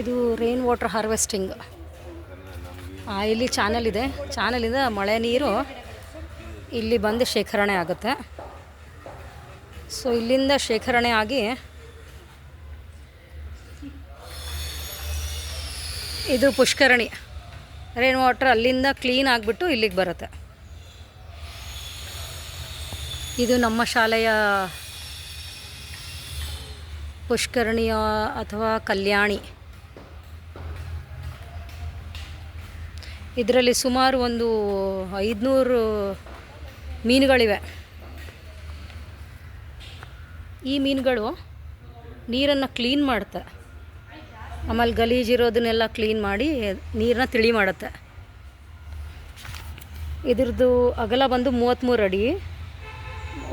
ಇದು rain water harvesting ಇಲ್ಲಿ channel ಇದೆ. ಚಾನಲಿಂದ ಮಳೆ ನೀರು ಇಲ್ಲಿ ಬಂದು ಶೇಖರಣೆ ಆಗುತ್ತೆ. ಸೊ ಇಲ್ಲಿಂದ ಶೇಖರಣೆ ಆಗಿ ಇದು ಪುಷ್ಕರಣಿ. ರೈನ್ ವಾಟರ್ ಅಲ್ಲಿಂದ ಕ್ಲೀನ್ ಆಗಿಬಿಟ್ಟು ಇಲ್ಲಿಗೆ ಬರುತ್ತೆ. ಇದು ನಮ್ಮ ಶಾಲೆಯ ಪುಷ್ಕರಣಿಯ ಅಥವಾ ಕಲ್ಯಾಣಿ. ಇದರಲ್ಲಿ ಸುಮಾರು ಒಂದು ಐದುನೂರು ಮೀನುಗಳಿವೆ. ಈ ಮೀನುಗಳು ನೀರನ್ನು ಕ್ಲೀನ್ ಮಾಡುತ್ತೆ. ಆಮೇಲೆ ಗಲೀಜಿರೋದನ್ನೆಲ್ಲ ಕ್ಲೀನ್ ಮಾಡಿ ನೀರನ್ನ ತಿಳಿ ಮಾಡುತ್ತೆ. ಇದ್ರದ್ದು ಅಗಲ ಬಂದು ಮೂವತ್ತ್ಮೂರು ಅಡಿ,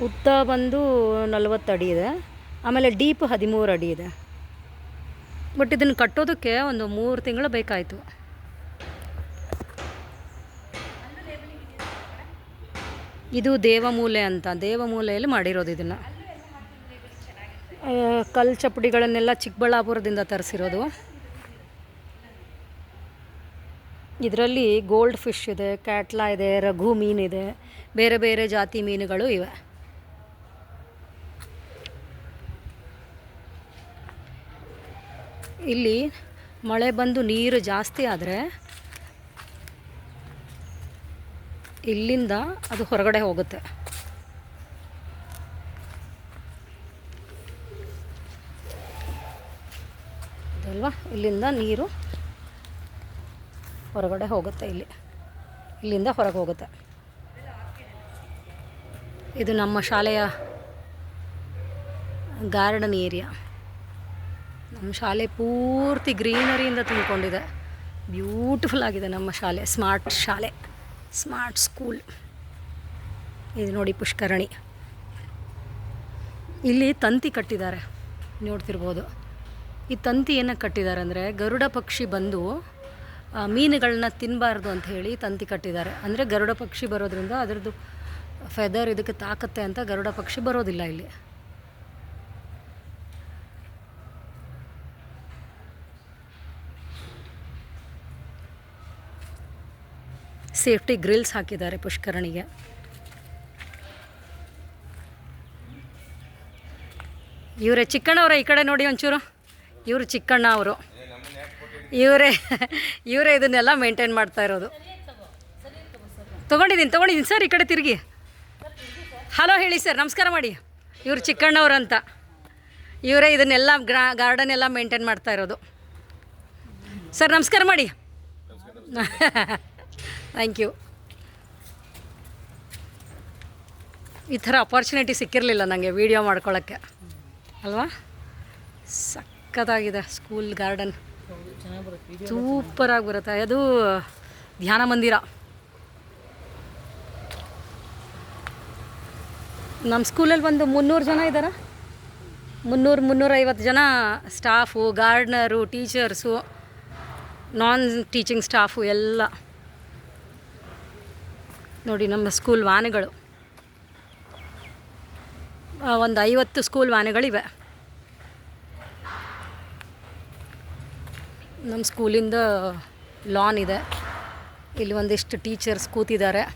ಉದ್ದ ಬಂದು ನಲವತ್ತು ಅಡಿ ಇದೆ. ಆಮೇಲೆ ಡೀಪ್ ಹದಿಮೂರು ಅಡಿ ಇದೆ. ಬಟ್ ಇದನ್ನು ಕಟ್ಟೋದಕ್ಕೆ ಒಂದು ಮೂರು ತಿಂಗಳು ಬೇಕಾಯಿತು. ಇದು ದೇವಮೂಲೆ ಅಂತ. ದೇವಮೂಲೆಯಲ್ಲಿ ಮಾಡಿರೋದು ಇದನ್ನು. ಕಲ್ಲು ಚಪ್ಪಡಿಗಳನ್ನೆಲ್ಲ ಚಿಕ್ಕಬಳ್ಳಾಪುರದಿಂದ ತರಿಸಿರೋದು. ಇದರಲ್ಲಿ ಗೋಲ್ಡ್ ಫಿಶ್ ಇದೆ, ಕ್ಯಾಟ್ಲಾ ಇದೆ, ರಘು ಮೀನಿದೆ ಬೇರೆ ಬೇರೆ ಜಾತಿ ಮೀನುಗಳು ಇವೆ. ಇಲ್ಲಿ ಮಳೆ ಬಂದು ನೀರು ಜಾಸ್ತಿ ಆದರೆ ಇಲ್ಲಿಂದ ಅದು ಹೊರಗಡೆ ಹೋಗುತ್ತೆ. ಅಲ್ವಾ ಇಲ್ಲಿಂದ ನೀರು ಹೊರಗಡೆ ಹೋಗುತ್ತೆ ಇಲ್ಲಿ. ಇಲ್ಲಿಂದ ಹೊರಗೆ ಹೋಗುತ್ತೆ. ಇದು ನಮ್ಮ ಶಾಲೆಯ ಗಾರ್ಡನ್ ಏರಿಯಾ. ನಮ್ಮ ಶಾಲೆ ಪೂರ್ತಿ ಗ್ರೀನರಿಯಿಂದ ತುಂಬಿಕೊಂಡಿದೆ. ಬ್ಯೂಟಿಫುಲ್ ಆಗಿದೆ ನಮ್ಮ ಶಾಲೆ, ಸ್ಮಾರ್ಟ್ ಶಾಲೆ. Smart school. ಇದು ನೋಡಿ ಪುಷ್ಕರಣಿ. ಇಲ್ಲಿ ತಂತಿ ಕಟ್ಟಿದ್ದಾರೆ. ನೋಡ್ತಿರ್ಬೋದು. ಈ ತಂತಿ ಏನಕ್ಕೆ ಕಟ್ಟಿದ್ದಾರೆ ಅಂದರೆ ಗರುಡ ಪಕ್ಷಿ ಬಂದು ಮೀನುಗಳನ್ನ ತಿನ್ನಬಾರ್ದು ಅಂತ ಹೇಳಿ ತಂತಿ ಕಟ್ಟಿದ್ದಾರೆ. ಅಂದರೆ ಗರುಡ ಪಕ್ಷಿ ಬರೋದ್ರಿಂದ ಅದರದ್ದು ಫೆದರ್ ಇದಕ್ಕೆ ತಾಕತ್ತೆ ಅಂತ ಗರುಡ ಪಕ್ಷಿ ಬರೋದಿಲ್ಲ ಇಲ್ಲಿ. ಸೇಫ್ಟಿ ಗ್ರಿಲ್ಸ್ ಹಾಕಿದ್ದಾರೆ ಪುಷ್ಕರಣಿಗೆ. ಇವರೇ ಚಿಕ್ಕಣ್ಣವರ ಈ ಕಡೆ ನೋಡಿ ಒಂಚೂರು. ಇವರು ಚಿಕ್ಕಣ್ಣ ಅವರು. ಇವರೇ ಇವರೇ ಇದನ್ನೆಲ್ಲ ಮೇಂಟೈನ್ ಮಾಡ್ತಾ ಇರೋದು. ತೊಗೊಂಡಿದ್ದೀನಿ ತೊಗೊಂಡಿದ್ದೀನಿ. ಸರ್, ಈ ಕಡೆ ತಿರುಗಿ. ಹಲೋ ಹೇಳಿ ಸರ್, ನಮಸ್ಕಾರ ಮಾಡಿ. ಇವರು ಚಿಕ್ಕಣ್ಣವ್ರು ಅಂತ. ಇವರೇ ಇದನ್ನೆಲ್ಲ ಗ್ರಾ ಗಾರ್ಡನ್ ಎಲ್ಲ ಮೇಂಟೈನ್ ಮಾಡ್ತಾ ಇರೋದು. ಸರ್, ನಮಸ್ಕಾರ ಮಾಡಿ. ಥ್ಯಾಂಕ್ ಯು ಈ ಥರ ಅಪರ್ಚುನಿಟಿ ಸಿಕ್ಕಿರಲಿಲ್ಲ ನನಗೆ ವೀಡಿಯೋ ಮಾಡ್ಕೊಳ್ಳೋಕ್ಕೆ ಅಲ್ವಾ? ಸಕ್ಕತ್ತಾಗಿದೆ ಸ್ಕೂಲ್ ಗಾರ್ಡನ್ ಸೂಪರಾಗಿ ಬರುತ್ತೆ. ಅದು ಧ್ಯಾನ ಮಂದಿರ. ನಮ್ಮ ಸ್ಕೂಲಲ್ಲಿ ಒಂದು ಮುನ್ನೂರು ಜನ ಇದ್ದಾರ ಮುನ್ನೂರು, ಮುನ್ನೂರೈವತ್ತು ಜನ staff gardener teachers non teaching staff ಎಲ್ಲ. ನೋಡಿ, ನಮ್ಮ ಸ್ಕೂಲ್ ವಾಹನಗಳು. ಒಂದು ಐವತ್ತು ಸ್ಕೂಲ್ ವಾಹನಗಳಿವೆ. ನಮ್ಮ ಸ್ಕೂಲಿಂದ ಲಾನ್ ಇದೆ. ಇಲ್ಲಿ ಒಂದಿಷ್ಟು ಟೀಚರ್ಸ್ ಕೂತಿದ್ದಾರೆ.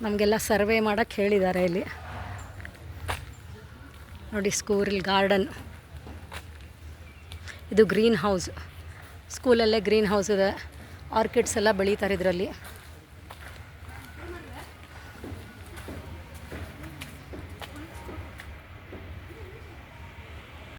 ನಮಗೆಲ್ಲ ಸರ್ವೆ ಮಾಡೋಕ್ಕೆ ಹೇಳಿದ್ದಾರೆ ಇಲ್ಲಿ. ನೋಡಿ, ಸ್ಕೂಲ್ ಗಾರ್ಡನ್. ಇದು ಗ್ರೀನ್ ಹೌಸ್. ಸ್ಕೂಲಲ್ಲೇ ಗ್ರೀನ್ ಹೌಸ್ ಇದೆ. ಆರ್ಕಿಡ್ಸ್ ಎಲ್ಲ ಬೆಳೀತಾರೆ ಇದರಲ್ಲಿ.